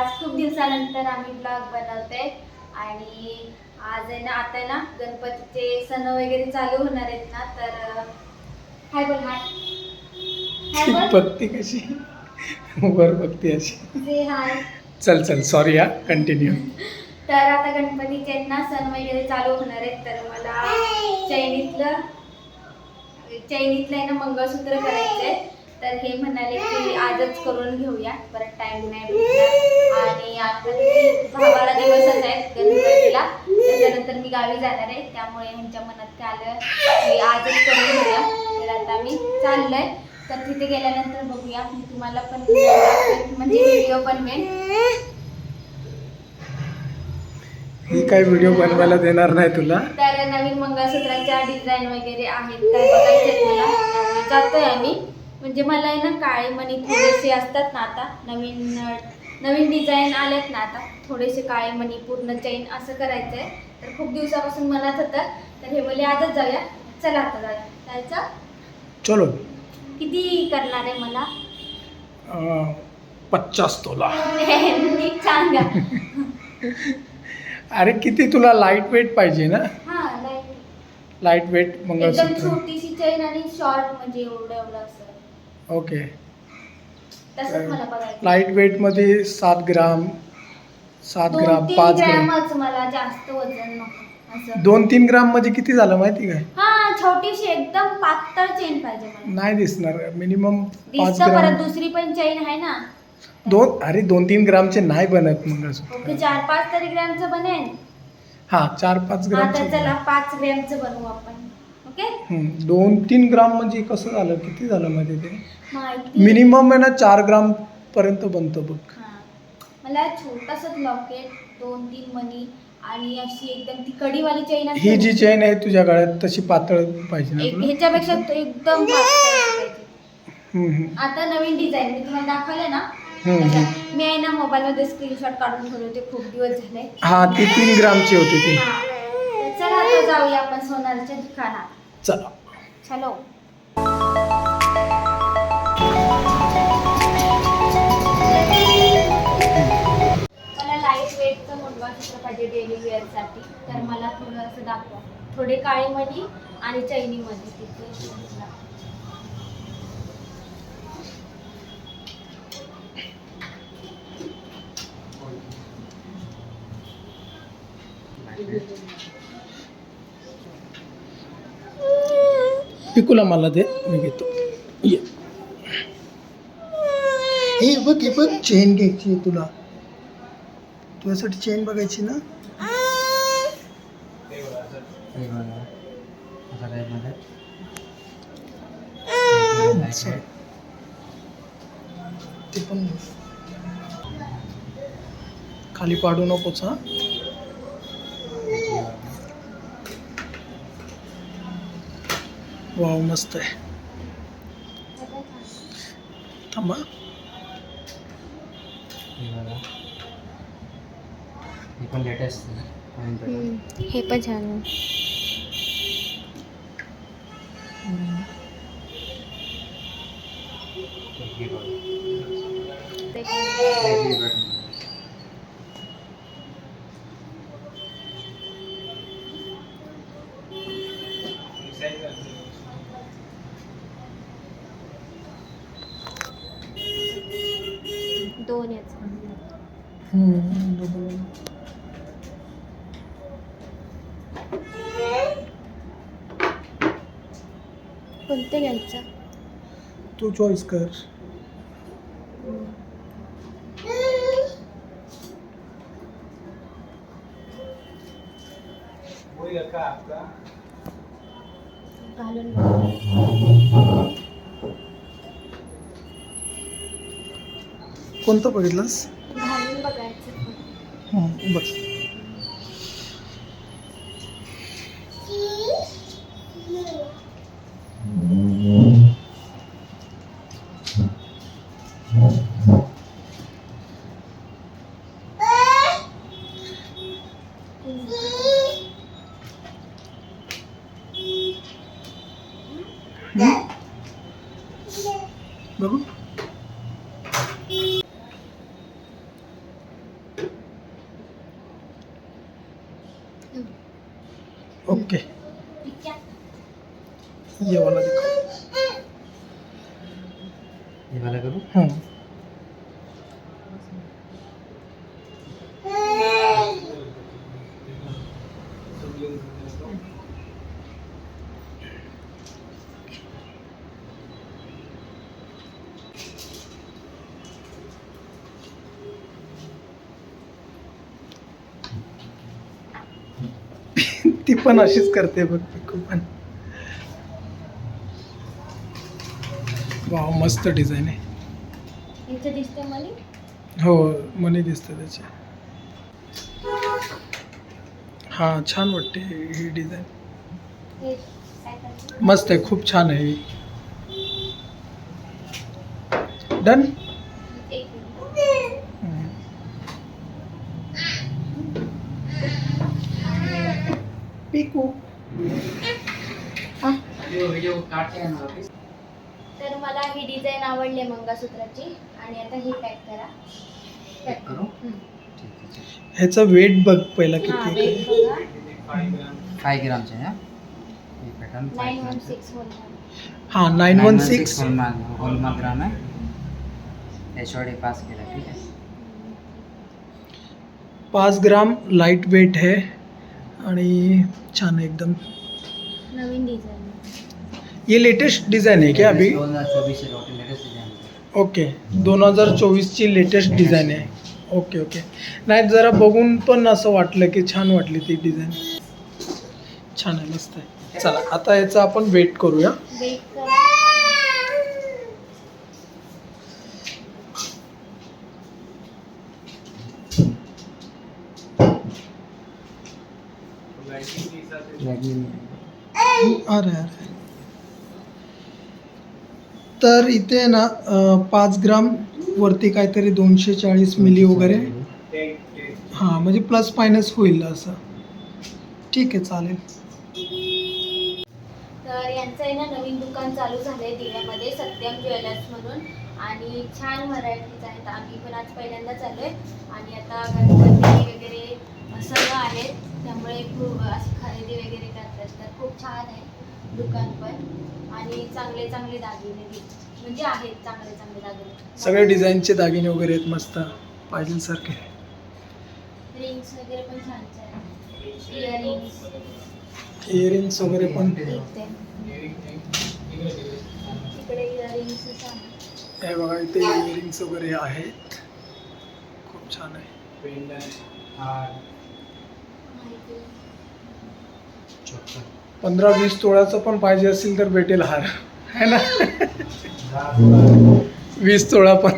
आज खूप दिवसानंतर आम्ही ब्लॉग बनवते आणि आज आहे ना आता ना गणपतीचे सण वगैरे चालू होणार आहेत ना तर हाय बोल हाय. बघती कशी. वर बघती अशी. हाय. चल चल सॉरी हा कंटिन्यू तर आता गणपतीचे ना सण वगैरे चालू होणार आहेत तर मला चैनीतलं चैनीतलं आहे ना मंगळसूत्र करायचं आहे तर हे म्हणाले की आजच करून घेऊया. परत टाइम नाही आणि आता बारा दिवसच आहेत गणपतीला. त्याच्यानंतर मी गावी जाणार आहे. त्यामुळे ह्यांच्या मनात काय आलं की आजच करून घेऊया. तर आता मी चाललंय. तर तिथे गेल्यानंतर बघूया. मी तुम्हाला पण म्हणजे व्हिडिओ बनवेन ही काय व्हिडिओ बनवायला देणार नाही तुला. तर नवीन मंगळसूत्राच्या डिझाईन वगैरे आहेत. काय बघायचे त्यामुळे जातोय आम्ही. म्हणजे मला आहे ना काळे मणी थोडेसे असतात ना आता. नवीन नवीन डिझाईन आलेत ना आता. थोडेसे काळे मणी पूर्ण चैन असं करायचं आहे तर खूप दिवसापासून मनात होतं. तर हे बोले आजच जाऊया. चला आता जाऊया. जायचं? चलो. किती करणार आहे मला? अं, पचास तोला. नीट सांगा. अरे किती तुला लाइट वेट पाहिजे ना? हा लाइट लाइट वेट एकदम मंगळसूत्र. छोटीशी चैन आणि शॉर्ट म्हणजे एवढं एवढं असं. ओके. तसंच मला बघायचं लाइट वेटमध्ये सात ग्राम सात दोन ग्राम तीन पाच ग्राम. ग्रॅमच मला जास्त वजन नको असं. दोन तीन ग्राममध्ये किती झालं माहिती काय हा छोटीशी एकदम पातळ चेन पाहिजे मला. नाही दिसणार मिनिमम पाच दिसतं ग्राम. परत दुसरी पण चेन आहे ना. दोन अरे दोन तीन ग्रामचे नाही बनत ओके चार पाच तरी ग्रॅमचं बनेल. हा चार पाच आता ग्रामचे. चला पाच ग्रॅमचं बनवू आपण. हम्म, दोन तीन ग्राम म्हणजे कसं झालं? किती झालं मध्ये ते? माहिती मिनिमम आहे ना चार ग्राम पर्यंत बनतो बघ. हा. मला छोटासाच लॉकेट दोन तीन मनी आणि अशी एकदम ती कडीवाली चेन ही जी चेन आहे तुझ्या गळ्यात तशी पातळ पाहिजे ना तुला? ह्याच्यापेक्षा तो एकदम पातळ पाहिजे. हम्म, हम्म. आता नवीन डिझाईन मी तुम्हाला दाखवले ना. हम्म. मी आहे ना मोबाईलमध्ये स्क्रीनशॉट काढून ठेवले होते खूप दिवस झाले. हा ती तीन ग्रामची होती ती. हा. तर चला आता जाऊया आपण सोनारच्या दुकानात. चला. चलो. मला लाइट वेटचं मंगळसूत्र पाहिजे डेली वेअरसाठी तर मला थोडं असं दाखवा. थोडे काळीमध्ये आणि चैनीमध्ये तिथे. हे बघ हे बघ चेन घ्यायची आहे तुला. तुझ्यासाठी चेन बघायची ना? अच्छा. ते पण खाली पाडू नकोच हा. वाव मस्त आहे. थांबा. पण लेटेस्ट हे पण छान याच कोणते घ्यायचं? तू चॉईस कर. घालून कोणतं बघितलंस? घालून बघायचं. हं, बस हं? बघू ये वाला दिखा ये वाला करूँ? हम्म. ती पण अशीच करते बघ पिकू पण. मस्त डिझाईन आहे. दिसते हो मनी दिसते त्याचे. हा छान वाटते ही डिझाईन हे? मस्त आहे खूप छान आहे ही. डन एक मिनिट पिकू मला ही डिझाईन आवडली मंगळसूत्राची आणि आता ही पॅक करा. पैक करूँ? हम्म. ठीक है ठीक ह्याचा वेट बघ पहिला हा किती आहे. वेट बघा. फाइव ग्राम से है? पैटर्न नाईन वन सिक्स होल हा nine one six hallmark hallmark gram है एच पास केला ठीक है पाच ग्राम लाइट वेट आहे. आणि छान आहे एकदम. नवीन डिझाईन ये लेटेस्ट डिझाईन आहे क्या अभी? दो हजार चौबीस से लौटे लेटेस्ट डिजाइन ओके दोन हजार चोवीसची लेटेस्ट डिझाईन आहे ओके ओके नाही जरा बघून पण असं वाटलं की छान वाटली ती डिझाईन छान आहे मस्त आहे. चला आता याचा आपण वेट करूया. वेट करा अरे अरे. तर इथे ना पाच ग्राम वरती काहीतरी दोनशे चाळीस मिली वगैरे. हां म्हणजे प्लस मायनस होईल असं. ठीक आहे चालेल. तर यांचं आहे ना नवीन दुकान चालू झालंय दिव्यामध्ये सत्यम ज्वेलर्स म्हणून. आणि छान व्हरायटीज आहेत. आम्ही पण आज पहिल्यांदाच आलोय आणि आता गणपती वगैरे सगळं आहेत. त्यामुळे खूप अशी खरेदी वगैरे करतात. तर खूप छान आहे. दुकान पण आणि चांगले चांगले दागिने बी. म्हणजे आहेत चांगले चांगले दागिने. सगळे डिझाईनचे दागिने वगैरे आहेत मस्त. पाहिजे सारखे. रिंग्स वगैरे पण छान छान. इयरिंग्स. इयरिंग्स वगैरे पण. तिकडे इयरिंग्स छान हे बघा इथे इयरिंग्स वगैरे आहेत. खूप छान आहे. माहिती पंधरा वीस तोळ्याचं पण पाहिजे असेल तर भेटेल हार. है ना? वीस तोळा पण.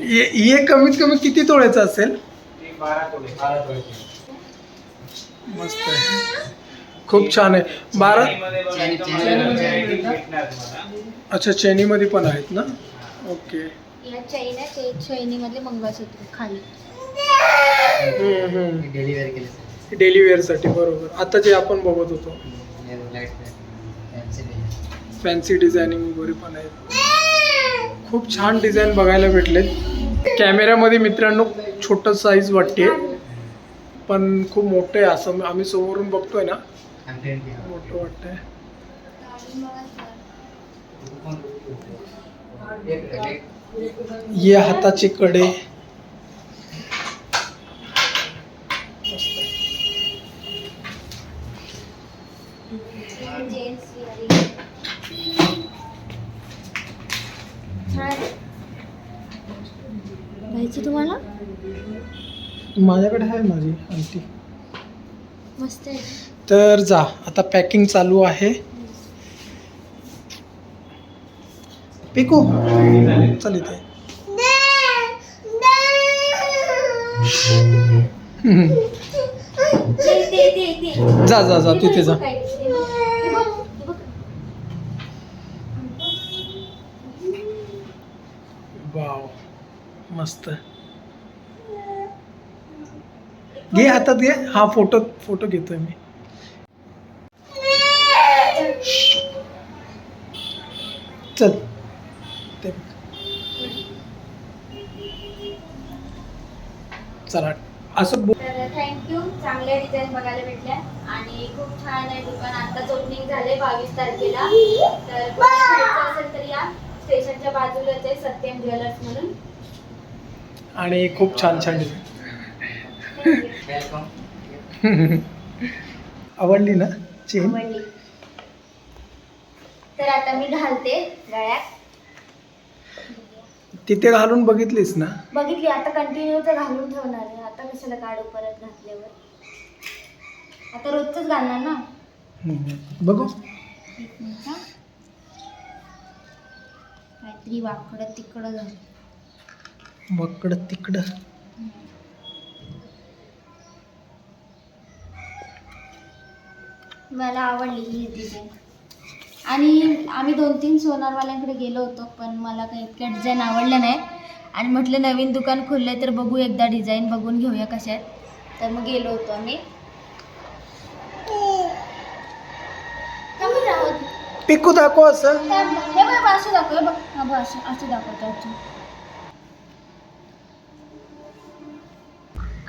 ये कमीत कमी किती तोळ्याचं असेल? मस्त आहे. खूप छान आहे. बारा अच्छा चेनीमध्ये पण आहेत ना? ओके. मंगळसूत्र खाली. डेली वेअरसाठी बरोबर. आता जे आपण बघत होतो. फॅन्सी डिझायनिंग वगैरे पण आहेत. खूप छान डिझाईन बघायला भेटलेत. कॅमेऱ्यामध्ये मित्रांनो छोटं साईज वाटते. पण खूप मोठं आहे असं आम्ही समोरून बघतोय ना. मोठं वाटतंय. आहे ये हाताचे कडे. जेंट्स घ्यायची तुम्हाला? माझ्याकडे आहे माझी मस्त आहे. तर जा आता पॅकिंग चालू आहे. पिकू चल इथे. जा जा जा तिथे जा काय ते बघ, ते बघ, ते बघ. वाव मस्त. घे हातात घे. हा फोटो फोटो घेतोय मी. चल. ते चला. असं थँक्यू चांगल्या डिझाईन बघायला भेटल्या. आणि खूप छान आहे दुकान. आताच ओपनिंग झाले बावीस तारखेला. तर असेल तर या. स्टेशनच्या बाजूलाच आहे सत्यम ज्वेलर्स म्हणून. आणि खूप छान छान डिझाईन. आवडली ना? चेन? तर आता मी घालते गळ्यात. तिथे घालून बघितलीस ना? बघितली. आता कंटिन्यू तर घालून ठेवणार आहे. आता कशाला काढू परत घातल्यावर? आता रोजच घालणार ना? हम्म. बघू. काहीतरी वाकडं तिकडं झालं. मकडं तिकडं. मला आवडली ही डिझाईन आणि आम्ही दोन तीन सोनारवाल्यांकडे गेलो होतो पण मला काही इतक्या डिझाईन आवडल्या नाही आणि म्हटलं नवीन दुकान खुललंय तर बघू एकदा डिझाईन बघून घेऊया कशा आहेत. तर मग गेलो होतो आम्ही. पिकू दाखव असं. हे बघ असं दाखव बघ. बघ असं असं दाखवतो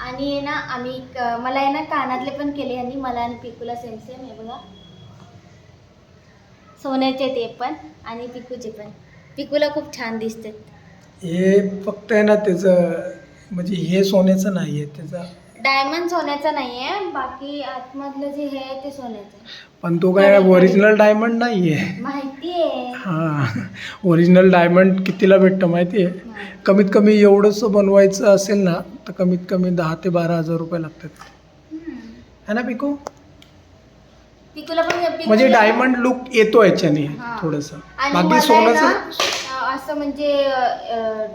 आणि आहे ना आम्ही क- मला आहे ना कानातले पण केले यांनी मला आणि पिकूला सेम सेम आहे बघा. सोन्याचे ते पण आणि पिकूचे पण. पिकूला खूप छान दिसते हे फक्त आहे ना त्याचं म्हणजे हे सोन्याचं नाही आहे त्याचं डायमंड सोन्याचा नाही आहे बाकी आतमधलं जे हे आहे ते सोन्याचं. पण तो काय ओरिजिनल डायमंड नाही आहे माहिती आहे हां ओरिजिनल डायमंड कितीला भेटतं माहिती आहे. कमीत कमी एवढंसं बनवायचं असेल ना तर कमीत कमी दहा ते बारा हजार रुपये लागतात. है ना पिकू? पिकूला पण म्हणजे डायमंड लुक येतो याच्याने हां. थोडंसं. आणि बाकी मला आहे सोन्याचं? अं, असं म्हणजे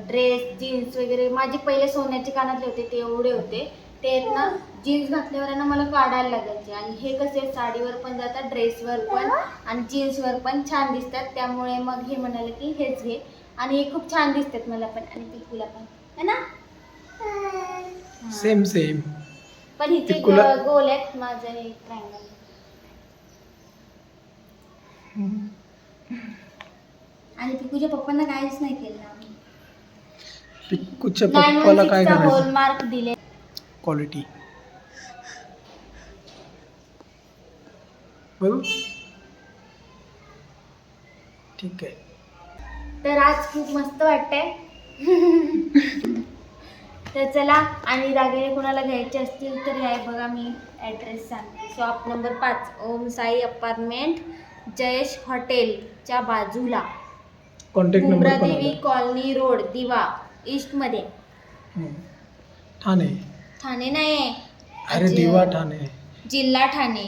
ड्रेस जीन्स वगैरे माझे पहिले सोन्याचे कानातले होते ते एवढे होते. ते आहेत ना जीन्स घातल्यावर ना मला काढायला लागायचे. आणि हे कसे साडीवर पण जातात ड्रेसवर पण. आणि जीन्सवर पण छान दिसतात. त्यामुळे मग हे म्हणाले की हेच घे. आणि हे खूप छान दिसतात मला पण. आणि पिकूला पण. है ना. सेम सेम पण ग- गोल आहेत माझं हे ट्रायंगल आणि पिकूच्या पप्पांना काहीच नाही केलं. पिकूच्या पप्पाला काय करायचं? हॉलमार्क दिले क्वालिटी बघू ठीक आहे. तर आज खूप मस्त वाटतंय. तर चला आणि दागिने कोणाला घ्यायचे असतील तर हे बघा मी ॲड्रेस सांगते. शॉप नंबर पाच ओम साई अपार्टमेंट जयेश हॉटेलच्या बाजूला. कॉन्टॅक्ट नंबर आला. कॉलनी रोड दिवा ईस्टमध्ये. ठाणे. ठाणे नाही अरे. दिवा ठाणे. जिल्हा ठाणे.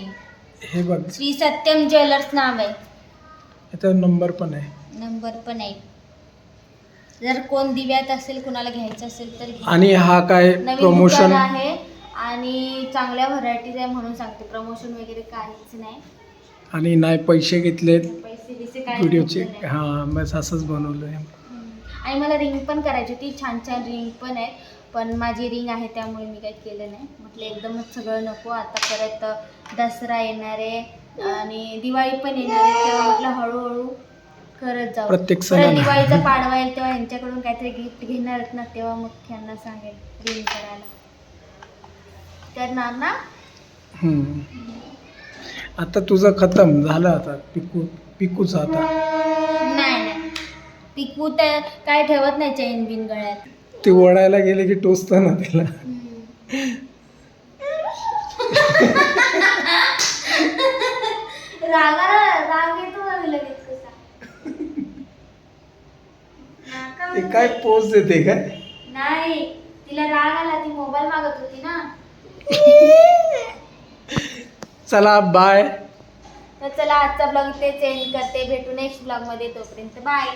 हे बघ. श्री सत्यम ज्वेलर्स नाव आहे. याचा नंबर पण आहे. नंबर पण आहे. जर कोण दिव्यात असेल कुणाला घ्यायचं असेल तर घ्या. आणि हा काय नवीन प्रमोशन आहे आणि चांगल्या व्हरायटीज आहे म्हणून सांगते. प्रमोशन वगैरे काहीच नाही. आणि नाही पैसे घेतलेत पैसे बिसे व्हिडिओचे घेतले नाही. हां बस असंच बनवलं आहे हम्म. आणि मला रिंग पण करायची होती. छान छान रिंग पण आहे. पण माझी रिंग आहे त्यामुळे मी काही केलं नाही. म्हटलं एकदमच सगळं नको. आता परत दसरा येणार आहे आणि दिवाळी पण येणार आहे. तेव्हा म्हटलं हळूहळू करत जाऊ. प्रत्येक सणाला. दिवाळीचा पाडवा येईल तेव्हा यांच्याकडून काहीतरी गिफ्ट घेणार आहेत ना तेव्हा मग यांना सांगेल रिंग करायला. करणार ना? हम्म. आता तुझं खतम झालं आता पिकू पिकूचं आता. नाही नाही. पिकू तर काय ठेवत नाही चैन बिन गळ्यात. ते ओढायला गेले की टोचतं ना तिला. ते काय पोच देते काय? नाही तिला राग आला ती मोबाईल मागत होती ना. चला बाय तर चला आजचा ब्लॉग इथे चेंज करते. भेटू नेक्स्ट ब्लॉगमध्ये तोपर्यंत. बाय